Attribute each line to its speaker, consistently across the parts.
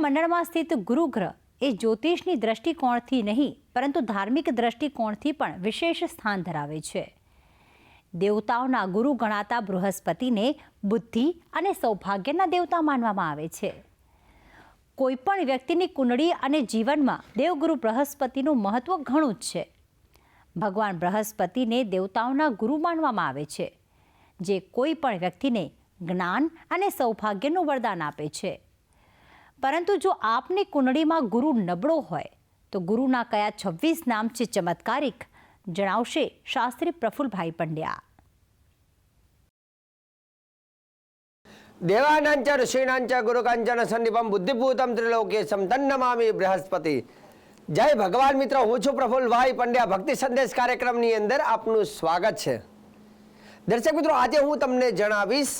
Speaker 1: સૂર્યમંડળમાં સ્થિત ગુરુગ્રહ એ જ્યોતિષની દ્રષ્ટિકોણથી નહીં, પરંતુ ધાર્મિક દ્રષ્ટિકોણથી પણ વિશેષ સ્થાન ધરાવે છે. દેવતાઓના ગુરુ ગણાતા બૃહસ્પતિને બુદ્ધિ અને સૌભાગ્યના દેવતા માનવામાં આવે છે. કોઈપણ વ્યક્તિની કુંડળી અને જીવનમાં દેવગુરુ બૃહસ્પતિનું મહત્વ ઘણું જ છે. ભગવાન બૃહસ્પતિને દેવતાઓના ગુરુ માનવામાં આવે છે, જે કોઈ પણ વ્યક્તિને જ્ઞાન અને સૌભાગ્યનું વરદાન આપે છે. પરંતુ જો આપની કુંડળીમાં ગુરુ નબળો હોય, તો ગુરુના કયા છવ્વીસ નામ છે ચમત્કારિક? જણાવશે શાસ્ત્રી પ્રફુલભાઈ પંડ્યા.
Speaker 2: દેવાનાંચ ઋષીણાંચ ગુરુકાંચન સન્નિપમ બુદ્ધિભૂતમ ત્રિલોકેશમ તન્નમામી બૃહસ્પતિ. જય ભગવાન મિત્ર, હું છું પ્રફુલભાઈ પંડ્યા. ભક્તિ સંદેશ કાર્યક્રમની અંદર આપનું સ્વાગત છે. દર્શક મિત્રો, આજે હું તમને જણાવીશ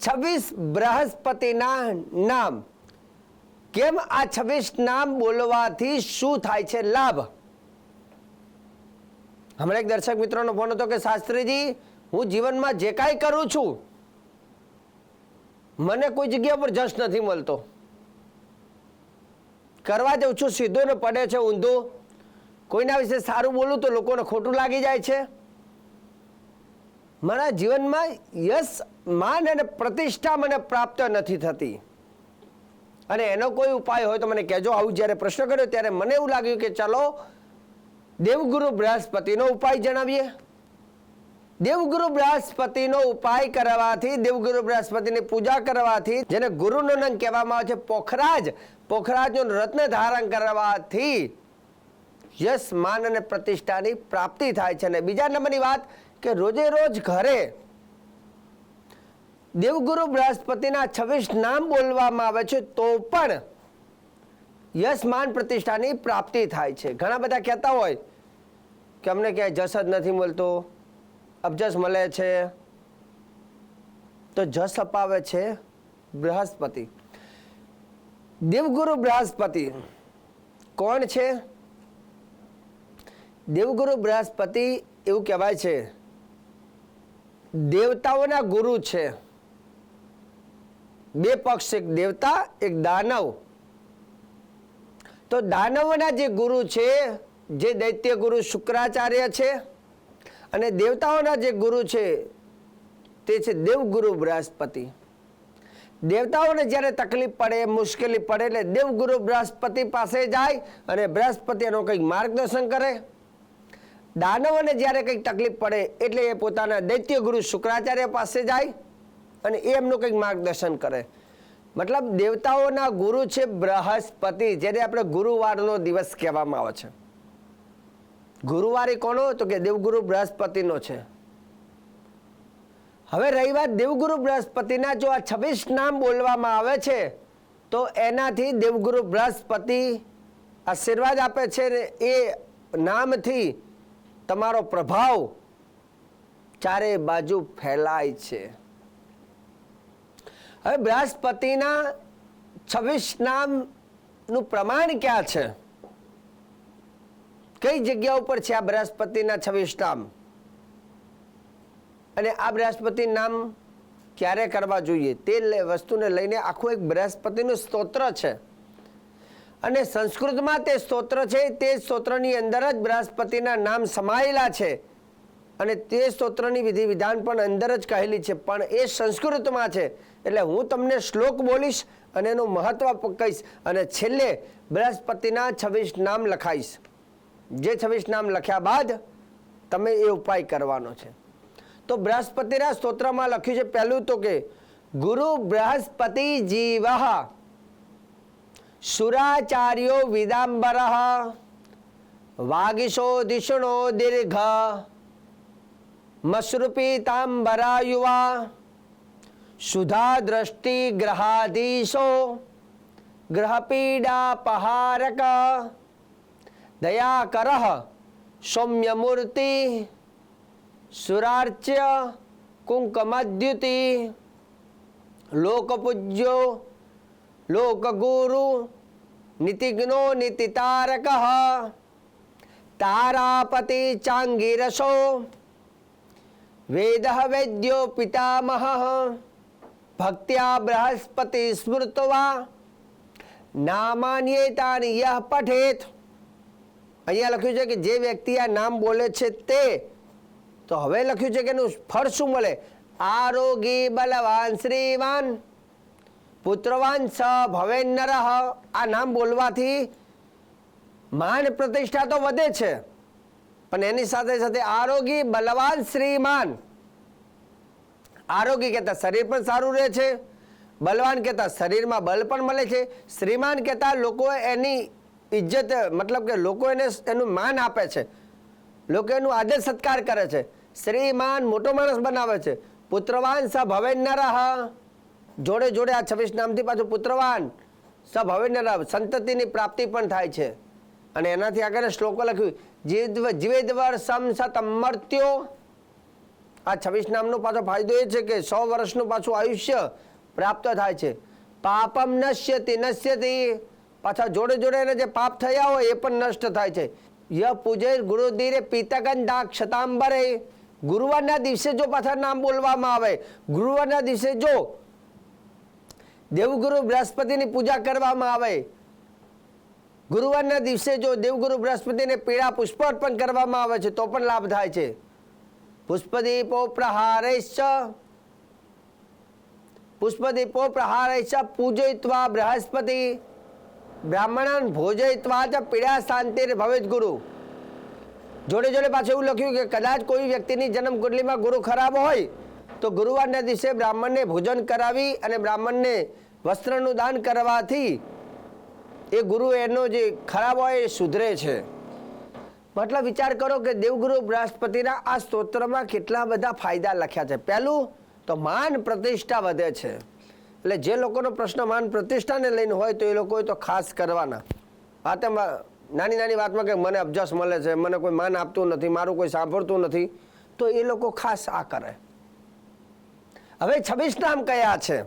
Speaker 2: છવ્વીસ બૃહસ્પતિના નામ. કેમ આ છવ્વીસ નામ બોલવાથી શું થાય છે લાભ? હમણાં એક દર્શક મિત્રોનો ફોન હતો કે, શાસ્ત્રીજી, હું જીવનમાં જે કાંઈ કરું છું, મને કોઈ જગ્યા પર જશ નથી મળતો. કરવા જઉં છું, સીધું ને પડે છે ઊંધું. કોઈના વિશે સારું બોલું તો લોકોને ખોટું લાગી જાય છે. મારા જીવનમાં યશ, માન અને પ્રતિષ્ઠા મને પ્રાપ્ત નથી થતી. અને એનો કોઈ ઉપાય હોય તો મને કહેજો. આવું જ્યારે પ્રશ્ન કર્યો ત્યારે મને એવું લાગ્યું કે ચલો, દેવગુરુ બૃહસ્પતિનો ઉપાય જણાવીએ. દેવગુરુ બૃહસ્પતિનો ઉપાય કરવાથી, દેવગુરુ બૃહસ્પતિની પૂજા કરવાથી, જેને ગુરુનો નંગ કહેવામાં આવે છે પોખરાજ, પોખરાજનું રત્ન ધારણ કરવાથી યશ માન અને પ્રતિષ્ઠાની પ્રાપ્તિ થાય છે. અને બીજા નંબરની વાત કે રોજે રોજ ઘરે દેવગુરુ બૃહસ્પતિના છવ્વીસ નામ બોલવામાં આવે છે, તો પણ યશ માન પ્રતિષ્ઠાની પ્રાપ્તિ થાય છે. ઘણા બધા કહેતા હોય કે અમને ક્યાંય જસ જ નથી મળતો. અબજસ મળે છે. તો જસ અપાવે છે બૃહસ્પતિ. દેવગુરુ બૃહસ્પતિ કોણ છે? દેવગુરુ બૃહસ્પતિ એવું કહેવાય છે. દેવતાઓના ગુરુ છે. બે પક્ષ, એક દેવતા, એક દાનવ. તો દાનવોના જે ગુરુ છે, જે દૈત્ય ગુરુ શુક્રાચાર્ય છે અને દેવતાઓના જે ગુરુ છે, તે છે દેવગુરુ બૃહસ્પતિ. દેવતાઓને જ્યારે તકલીફ પડે, મુશ્કેલી પડે એટલે દેવગુરુ બૃહસ્પતિ પાસે જાય અને બૃહસ્પતિ એનું કંઈક માર્ગદર્શન કરે. દાનવોને જ્યારે કંઈક તકલીફ પડે એટલે એ પોતાના દૈત્ય ગુરુ શુક્રાચાર્ય પાસે જાય અને એ એમનું કંઈક માર્ગદર્શન કરે. મતલબ દેવતાઓના ગુરુ છે બૃહસ્પતિ, જેને આપણે ગુરુવારનો દિવસ કહેવામાં આવે છે. ગુરુવારે કોનો તો કે દેવગુરુ બૃહસ્પતિનો છે. હવે રહી વાત દેવગુરુ બૃહસ્પતિના, જો આ છવ્વીસ નામ બોલવામાં આવે છે, તો એનાથી દેવગુરુ બૃહસ્પતિ આશીર્વાદ આપે છે એ નામથી તમારો પ્રભાવ ચારે બાજુ ફેલાય છે. હવે બૃહસ્પતિના છવ્વીસ નામનું પ્રમાણ ક્યાં છે? કઈ જગ્યા ઉપર છે આ બૃહસ્પતિના છવ્વીસ નામ? અને આ બૃહસ્પતિ નામ ક્યારે કરવા જોઈએ? તે વસ્તુને લઈને આખું એક બૃહસ્પતિનું સ્તોત્ર છે. અને સંસ્કૃતમાં તે સ્તોત્ર છે, તે સ્તોત્રની અંદર જ બૃહસ્પતિના નામ સમાયેલા છે. અને તે સ્તોત્રની વિધિ વિધાન પણ અંદર જ કહેલી છે, પણ એ સંસ્કૃતમાં છે. એટલે હું તમને શ્લોક બોલીશ અને એનું મહત્વ કહીશ. અને છેલ્લે બૃહસ્પતિના છવ્વીસ નામ લખાઈશ. જે છવ્વીસ નામ લખ્યા બાદ તમે એ ઉપાય કરવાનો છે. તો બૃહસ્પતિના સ્તોત્રમાં લખ્યું છે પહેલું તો કે, ગુરુ બૃહસ્પતિ જીવ સુરાચાર્યો વિદાંબર વાગીશો દિષણો દીર્ઘ મસૃપીતાંબરા યુવા સુધા દ્રષ્ટિ ગ્રહાધીશો ગ્રહપીડા પહારક દયાકર સૌમ્યમૂર્તિ સુરાર્ચ્ય કુંકમદ્યુતિ લોકપૂજ્યો લોકગુરુ નીતિજ્ઞો નીતિતારક તારાપતિ ચાંગીરસો વેદ વૈદ્યો પિતામહ ભક્ત્યા બૃહસ્પતિ સ્મૃતવા નામાન્યેતાન યહ પઠેત અહીંયા લખ્યું છે કે જે વ્યક્તિ આ નામ બોલે છે તે, તો હવે લખ્યું છે કે એનું ફળ શું મળે? આરોગી બલવાન શ્રીમાન પુત્રવાન સ ભવે નરહ. આ નામ બોલવાથી માન પ્રતિષ્ઠા તો વધે છે. પણ એની સાથે સાથે આરોગી બલવાન શ્રીમાન. આરોગી કહેતા શરીર પણ સારું રહે છે. બલવાન કહેતા શરીરમાં બલ પણ મળે છે. શ્રીમાન કહેતા લોકો એની ઇજ્જત, મતલબ કે લોકો એને એનું માન આપે છે. લોકો એનું આદર સત્કાર કરે છે. શ્રીમાન મોટો માણસ બનાવે છે. પુત્રવાન સ ભવે નરહ. જોડે જોડે આ છવ્વીસ નામથી પાછું પુત્રવાન. સબ હવે નરહ સંતતિની પ્રાપ્તિ પણ થાય છે. અને એનાથી આગળ શ્લોકો લખ્યું જીવ જીવેદ્વર સમ સત મર્ત્યો. આ છવ્વીસ નામનો પાછો ફાયદો એ છે કે સો વર્ષનું પાછું આયુષ્ય પ્રાપ્ત થાય છે. પાપમ નશ્યતિ નશ્યતિ. પાછા જોડે જોડે એને જે પાપ થયા હોય એ પણ નષ્ટ થાય છે. ય પૂજે ગુરુધીરે પિતકંદા ક્ષતાંબરે ગુરુવારના દિવસે જો પાછા નામ બોલવામાં આવે, ગુરુવારના દિવસે જો દેવગુરુ બૃહસ્પતિની પૂજા કરવામાં આવે. ગુરુવારના દિવસે જો દેવગુરુ બૃહસ્પતિને પીળા પુષ્પ અર્પણ કરવામાં આવે છે, તો પણ લાભ થાય છે. પુષ્પદીપો પ્રહારેશ પુષ્પદીપો પ્રહારેશ પૂજયિત્વા બૃહસ્પતિ. બ્રાહ્મણાન ભોજયિત્વા ચ પીડા શાંતિર ભવિત ગુરુ. જોડે જોડે પાછું એવું લખ્યું કે કદાચ કોઈ વ્યક્તિની જન્મ ગુરુ ખરાબ હોય તો ગુરુવારના દિવસે બ્રાહ્મણને ભોજન કરાવી અને બ્રાહ્મણને વસ્ત્રનું દાન કરવાથી એ ગુરુ એનો જે ખરાબ હોય એ સુધરે છે. મતલબ વિચાર કરો કે દેવગુરુ બૃહસ્પતિના આ સ્તોત્રમાં કેટલા બધા ફાયદા લખ્યા છે. પહેલું તો માન પ્રતિષ્ઠા વધે છે. એટલે જે લોકોનો પ્રશ્ન માન પ્રતિષ્ઠાને લઈને હોય તો એ લોકોએ તો ખાસ કરવાના. વાતમાં નાની નાની વાતમાં કે મને અબજસ મળે છે, મને કોઈ માન આપતું નથી, મારું કોઈ સાંભળતું નથી, તો એ લોકો ખાસ આ કરે. હવે છવ્વીસ નામ કયા છે?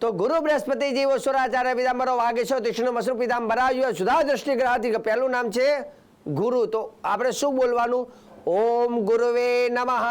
Speaker 2: તો ગુરુ બૃહસ્પતિ જીવો સુરાચાર્ય પિતાંબરો વાગેશો તીક્ષ્ણ મસુ પિતાંબરાયો સુધા દ્રષ્ટિ ગ્રહાથી પહેલું નામ છે ગુરુ. તો આપણે શું બોલવાનું? ઓમ ગુરુવે નમઃ.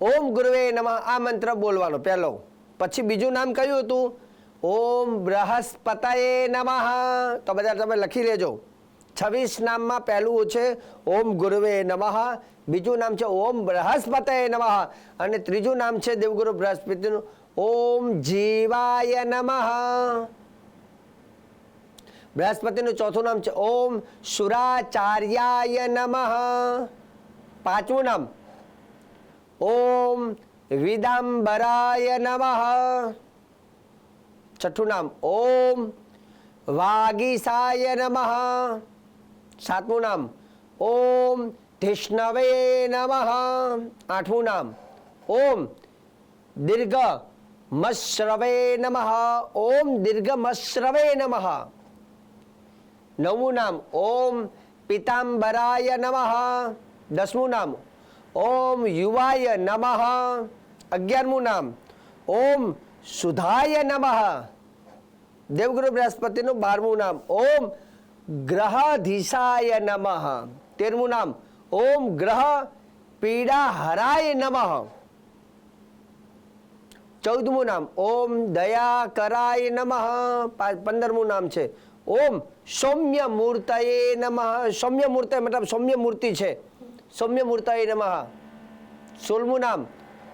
Speaker 2: ઓમ ગુરુવે નમઃ. આ મંત્ર બોલવાનો પહેલો. પછી બીજું નામ કયું હતું? ઓમ બૃહસ્પતયે નમઃ. તો બધા તમે લખી લેજો. છવ્વીસ નામમાં પહેલું છે ઓમ ગુરુવે નમઃ, બીજું નામ છે ઓમ બૃહસ્પતયે નમઃ અને ત્રીજું નામ છે દેવગુરુ બૃહસ્પતિનું ઓમ જીવાય નમઃ. બૃહસ્પતિનું ચોથું નામ છે ઓમ સુરાચાર્યાય નમઃ. પાંચમું નામ ઓમ વિદામ્બરાય નમઃ. છઠ્ઠું નામ ઓમ વાગીસાય નમઃ. સાતમું નામ. ઓમ ધિષ્ણવે નમઃ. આઠમું નામ. ઓમ દીર્ઘ મશ્રવે નમઃ. ઓમ દીર્ઘ મશ્રવે નમઃ. નવમું નામ. ઓમ પિતાંબરાય નમઃ. દસમું નામ. ઓમ યુવાય નમઃ. અગિયારમું નામ. ઓમ સુધાય નમઃ. દેવગુરુ બૃહસ્પતિનું બારમું નામ. ઓમ ગ્રહાધીશાય નમઃ. તેરમું નામ ઓમ ગ્રહ પીડા હરાય નમઃ. ચૌદમું નામ ઓમ દયા કરાય નમઃ પંદરમું નામ છે ઓમ સૌમ્ય મૂર્તયે નમઃ. સૌમ્ય મૂર્ત મતલબ સૌમ્ય મૂર્તિ છે. સૌમ્ય મૂર્તયે નમઃ. સોળમું નામ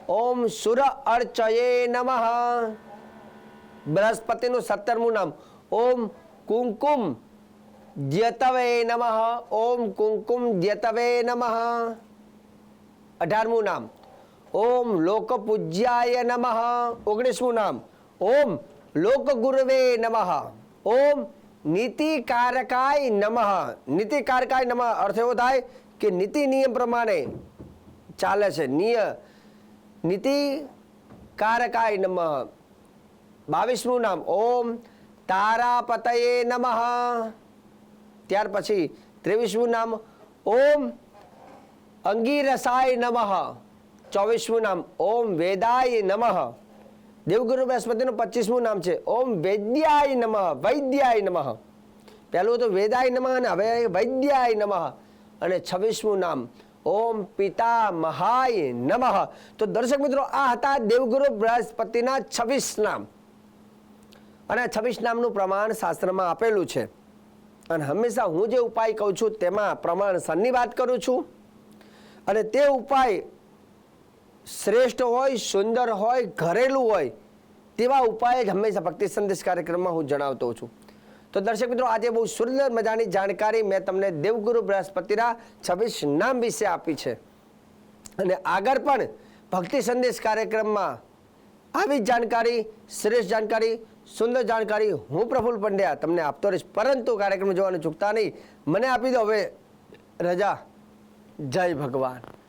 Speaker 2: ઓમ સુર અર્ચયે નમઃ. બૃહસ્પતિનું સત્તરમું નામ ઓમ કુંકુમ દ્યતવે નમઃ. ઓમ કુંકુમ દ્યતવે નમઃ. અઢારમું નામ. ઓમ લોકપૂજ્યાય નમઃ. ઓગણીસમું નામ. ઓમ લોકગુરવે નમઃ. ઓમ નીતિકારકાય નમઃ. નીતિકારકાય નમઃ અર્થ એવો થાય કે નીતિ નિયમ પ્રમાણે ચાલે છે. નિય નીતિ કારકાય નમઃ. બાવીસમું નામ. ઓમ તારાપતયે નમઃ. ત્યાર પછી ત્રેવીસમું નામ ઓમ અંગીરસાય નમઃ. ચોવીસમું નામ ઓમ વેદાય નમઃ. દેવગુરુ બૃહસ્પતિનું પચીસમું નામ છે ઓમ વૈદ્યાય નમઃ વૈદ્યાય નમઃ. પહેલું તો વેદાય નમઃ અને હવે વૈદ્યાય નમઃ. અને છવ્વીસમું નામ ઓમ પિતા મહાય નમઃ. તો દર્શક મિત્રો, આ હતા દેવગુરુ બૃહસ્પતિના છવ્વીસ નામ. અને છવ્વીસ નામનું પ્રમાણ શાસ્ત્રમાં આપેલું છે. અને હંમેશા હું જે ઉપાય કહું છું તેમાં પ્રમાણસરની વાત કરું છું. અને તે ઉપાય શ્રેષ્ઠ હોય, સુંદર હોય, ઘરેલું હોય, તેવા ઉપાય જ હંમેશા ભક્તિ સંદેશ કાર્યક્રમમાં હું જણાવતો છું. તો દર્શક મિત્રો, આજે બહુ સુંદર મજાની જાણકારી મેં તમને દેવગુરુ બૃહસ્પતિના છવ્વીસ નામ વિશે આપી છે. અને આગળ પણ ભક્તિ સંદેશ કાર્યક્રમમાં આવી જ જાણકારી, શ્રેષ્ઠ જાણકારી સુંદર જાણકારી, હું પ્રફુલ્લ પંડ્યા તમને આપતો રહીશ. પરંતુ કાર્યક્રમ જોવાનું ચૂકતા નહીં. મને આપી દો હવે રજા. જય ભગવાન.